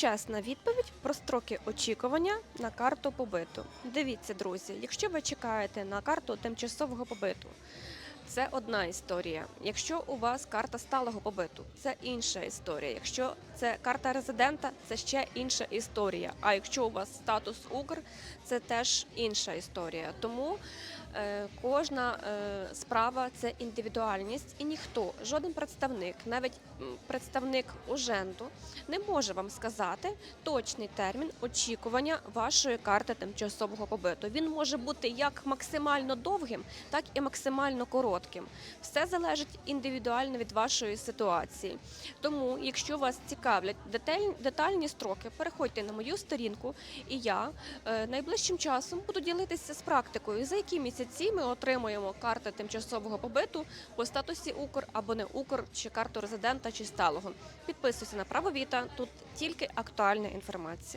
Чесна відповідь про строки очікування на карту побиту. Дивіться, друзі, якщо ви чекаєте на карту тимчасового побиту, це одна історія. Якщо у вас карта сталого побиту, це інша історія. Якщо це карта резидента, це ще інша історія. А якщо у вас статус Укр, це теж інша історія. Тому е, кожна е, справа це індивідуальність, і ніхто, жоден представник, навіть представник уженду, не може вам сказати точний термін очікування вашої карти тимчасового побиту. Він може бути як максимально довгим, так і максимально коротким. Все залежить індивідуально від вашої ситуації. Тому, якщо вас цікавлять деталь- детальні строки, переходьте на мою сторінку, і я е, найближчим часом буду ділитися з практикою, за які місяці ми отримуємо карти тимчасового побиту по статусі Укр або не Укр, чи карту резидента, чи сталого. Підписуйся на право Віта. Тут тільки актуальна інформація.